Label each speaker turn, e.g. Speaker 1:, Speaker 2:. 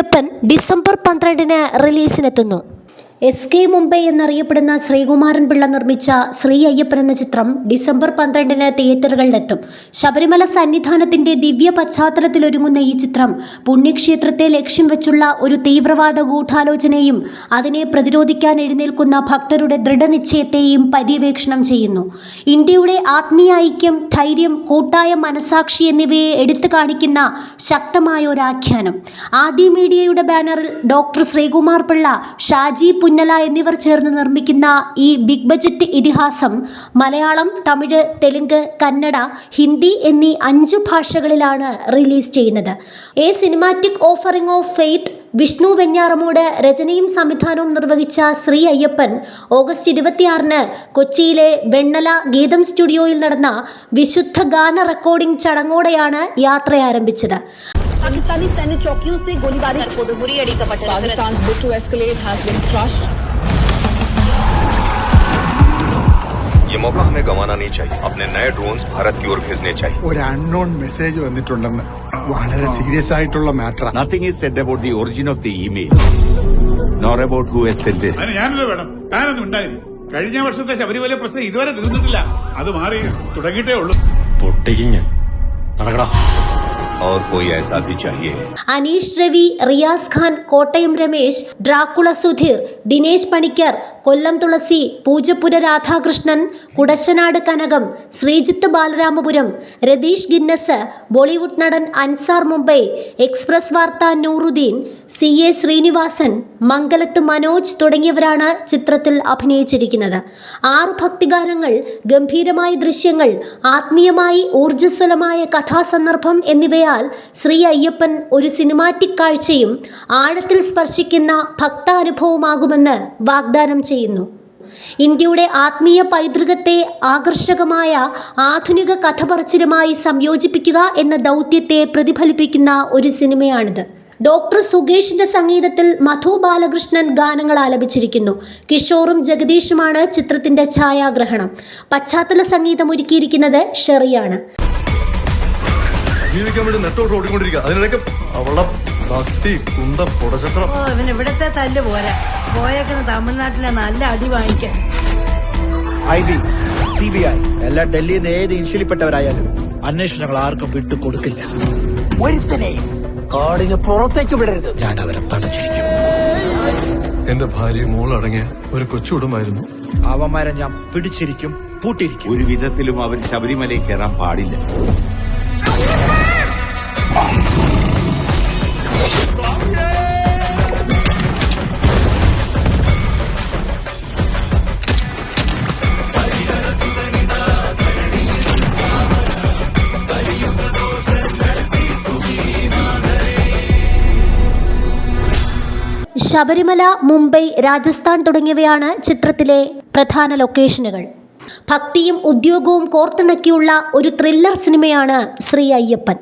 Speaker 1: Ayyappan December പന്ത്രണ്ടിന് റിലീസിനെത്തുന്നു. S K Mumbai എന്നറിയപ്പെടുന്ന ശ്രീകുമാരൻ പിള്ള നിർമ്മിച്ച ശ്രീ അയ്യപ്പൻ എന്ന ചിത്രം ഡിസംബർ പന്ത്രണ്ടിന് തിയേറ്ററുകളിലെത്തും. ശബരിമല സന്നിധാനത്തിന്റെ ദിവ്യ പശ്ചാത്തലത്തിൽ ഒരുങ്ങുന്ന ഈ ചിത്രം പുണ്യക്ഷേത്രത്തെ ലക്ഷ്യം വെച്ചുള്ള ഒരു തീവ്രവാദ ഗൂഢാലോചനയും അതിനെ പ്രതിരോധിക്കാൻ എഴുന്നേൽക്കുന്ന ഭക്തരുടെ ദൃഢനിശ്ചയത്തെയും പര്യവേക്ഷണം ചെയ്യുന്നു. ഇന്ത്യയുടെ ആത്മീയ ഐക്യം ധൈര്യം കൂട്ടായ മനസാക്ഷി എന്നിവയെ എടുത്തു കാണിക്കുന്ന ശക്തമായ ഒരു ആഖ്യാനം. മീഡിയയുടെ ബാനറിൽ ഡോക്ടർ ശ്രീകുമാർ പിള്ള ഷാജി പുന്നല എന്നിവർ ചേർന്ന് നിർമ്മിക്കുന്ന ഈ ബിഗ് ബജറ്റ് ഇതിഹാസം മലയാളം തമിഴ് തെലുങ്ക് കന്നഡ ഹിന്ദി എന്നീ അഞ്ചു ഭാഷകളിലാണ് റിലീസ് ചെയ്യുന്നത്. A cinematic offering of faith Vishnu Venjaramoodu രചനയും സംവിധാനവും നിർവഹിച്ച ശ്രീ അയ്യപ്പൻ ഓഗസ്റ്റ് ഇരുപത്തിയാറിന് കൊച്ചിയിലെ വെണ്ണല ഗീതം സ്റ്റുഡിയോയിൽ നടന്ന വിശുദ്ധ ഗാന റെക്കോർഡിംഗ് ചടങ്ങോടെയാണ് യാത്ര ആരംഭിച്ചത്.
Speaker 2: पाकिस्तानी सैन्य चौकियों से गोलीबारी
Speaker 3: தற்போது முறியடிக்கப்பட்டிருக்கிறது
Speaker 2: Pakistan's bid to escalate has been crushed.
Speaker 4: ये मौका हमें गंवाना नहीं चाहिए अपने नए ड्रोन्स भारत की ओर भेजने चाहिए
Speaker 5: ഒരു അൺനോൺ മെസ്സേജ് വന്നിട്ടുണ്ടെന്ന് വളരെ സീരിയസ് ആയിട്ടുള്ള മാറ്ററാണ്
Speaker 6: Nothing is said about the origin of the email, nor about who has sent it.
Speaker 7: അതിന് ഞാനല്ലോ വേണം താനൊന്നും ഉണ്ടായില്ല കഴിഞ്ഞ വർഷത്തെ ശബരിമല പ്രശ്നം ഇതുവരെ തീർന്നിട്ടില്ല അത് മാറി തുടങ്ങിയിട്ടേ ഉള്ളൂ
Speaker 8: പൊട്ടിക്കും ഞാൻ നടക്കടാ
Speaker 6: और कोई ऐसा भी चाहिए
Speaker 1: Aneesh Ravi Riyas Khan Kottayam Ramesh Dracula Sudheer Dinesh Panicker Kollam Thulasi Poojappura Radhakrishnan Kudassanad Kanakam Sreejith Balaramapuram Ratheesh Guinness Bollywood നടൻ അൻസാർ മുംബൈ എക്സ്പ്രസ് വാർത്ത നൂറുദ്ദീൻ സി എ ശ്രീനിവാസൻ മംഗലത്ത് മനോജ് തുടങ്ങിയവരാണ് ചിത്രത്തിൽ അഭിനയിച്ചിരിക്കുന്നത്. ആറ് ഭക്തിഗാനങ്ങൾ ഗംഭീരമായ ദൃശ്യങ്ങൾ ആത്മീയമായി ഊർജസ്വലമായ കഥാസന്ദർഭം എന്നിവയാൽ ശ്രീ അയ്യപ്പൻ ഒരു സിനിമാറ്റിക് കാഴ്ചയും ആഴത്തിൽ സ്പർശിക്കുന്ന ഭക്താനുഭവമാകുമെന്ന് വാഗ്ദാനം ചെയ്യുന്നു. ഇന്ത്യയുടെ ആത്മീയ പൈതൃകത്തെ ആകർഷകമായ ആധുനിക കഥപറച്ചിലുമായി സംയോജിപ്പിക്കുക എന്ന ദൗത്യത്തെ പ്രതിഫലിപ്പിക്കുന്ന ഒരു സിനിമയാണിത്. ഡോക്ടർ സുകേഷിന്റെ സംഗീതത്തിൽ മധു ബാലകൃഷ്ണൻ ഗാനങ്ങൾ ആലപിച്ചിരിക്കുന്നു. കിഷോറും ജഗദീഷുമാണ് ചിത്രത്തിന്റെ ഛായാഗ്രഹണം. പശ്ചാത്തല സംഗീതം ഒരുക്കിയിരിക്കുന്നത് ഷെറിയാണ്.
Speaker 8: ജീവിക്കാൻ വേണ്ടി നെട്ടോട്ട് ഓടിക്കൊണ്ടിരിക്കുക. അതിനിടയ്ക്ക് ഭക്തി കുന്ത പുടചക്രം.
Speaker 9: ഓ ഇവൻ ഇവിടത്തെ തല്ല് പോരാ പോയേക്കുന്ന തമിഴ്നാട്ടിലെ നല്ല അടി വാങ്ങിക്കാൻ.
Speaker 10: I B C B I എല്ലാ ഡൽഹിയിൽ നിന്ന് ഏത് ഇൻഷിലിപ്പെട്ടവരായാലും അന്വേഷണങ്ങൾ ആർക്കും വിട്ടു കൊടുക്കില്ല ഒരുത്തനെയും കാടിന് പുറത്തേക്ക് വിടരുത്. ഞാൻ അവരെ തടച്ചിരിക്കും
Speaker 8: എന്റെ ഭാര്യയും മോളടങ്ങിയ ഒരു കൊച്ചുകുടുംബമായിരുന്നു
Speaker 10: അവന്മാരെ ഞാൻ പിടിച്ചിരിക്കും പൂട്ടിയിരിക്കും.
Speaker 6: ഒരു വിധത്തിലും അവർ ശബരിമലയിൽ കയറാൻ പാടില്ല.
Speaker 1: ശബരിമല മുംബൈ രാജസ്ഥാൻ തുടങ്ങിയവയാണ് ചിത്രത്തിലെ പ്രധാന ലൊക്കേഷനുകൾ. ഭക്തിയും ഉദ്യോഗവും കോർത്തിണക്കിയുള്ള ഒരു ത്രില്ലർ സിനിമയാണ് ശ്രീ അയ്യപ്പൻ.